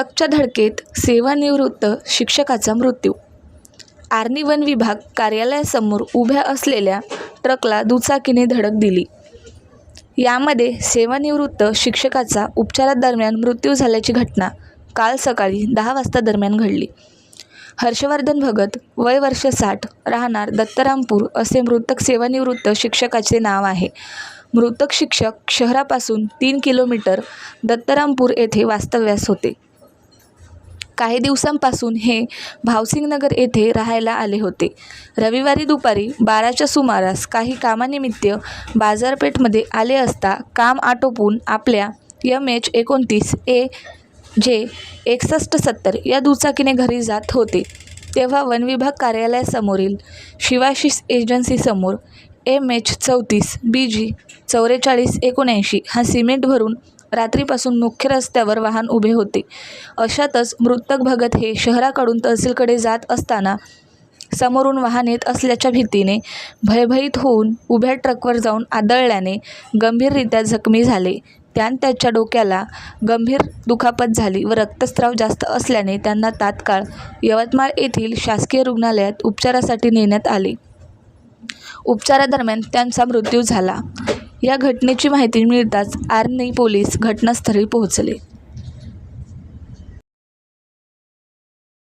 ट्रकच्या धडकेत सेवानिवृत्त शिक्षकाचा मृत्यू. आर्नी वन विभाग कार्यालयासमोर उभ्या असलेल्या ट्रकला दुचाकीने धडक दिली. यामध्ये सेवानिवृत्त शिक्षकाचा उपचारादरम्यान मृत्यू झाल्याची घटना काल सकाळी दहा वाजता दरम्यान घडली. हर्षवर्धन भगत वय वर्ष साठ राहणार दत्तरामपूर असे मृतक सेवानिवृत्त शिक्षकाचे नाव आहे. मृतक शिक्षक शहरापासून तीन किलोमीटर दत्तरामपूर येथे वास्तव्यास होते. काही दिवसांपासून हे भावसिंगनगर येथे राहायला आले होते. रविवारी दुपारी बाराच्या सुमारास काही कामानिमित्त बाजारपेठमध्ये आले असता काम आटोपून आपल्या यम एच एकोणतीस ए जे एकसष्ट सत्तर या दुचाकीने घरी जात होते. तेव्हा वनविभाग कार्यालयासमोरील शिवाशिष एजन्सीसमोर एम एच चौतीस बी जी चौवेचाळीस एकोणऐंशी हा सिमेंट भरून रात्रीपासून मुख्य रस्त्यावर वाहन उभे होते. अशातच मृतक भगत हे शहराकडून तहसीलकडे जात असताना समोरून वाहन येत असल्याच्या भीतीने भयभीत होऊन उभ्या ट्रकवर जाऊन आदळल्याने गंभीररित्या जखमी झाले. त्यान त्याच्या डोक्याला गंभीर दुखापत झाली व रक्तस्राव जास्त असल्याने त्यांना तात्काळ यवतमाळ येथील शासकीय रुग्णालयात उपचारासाठी नेण्यात आले. उपचारादरम्यान त्यांचा मृत्यू झाला. या घटनेची माहिती मिळताच आर्णी पोलीस घटनास्थळी पोहोचले.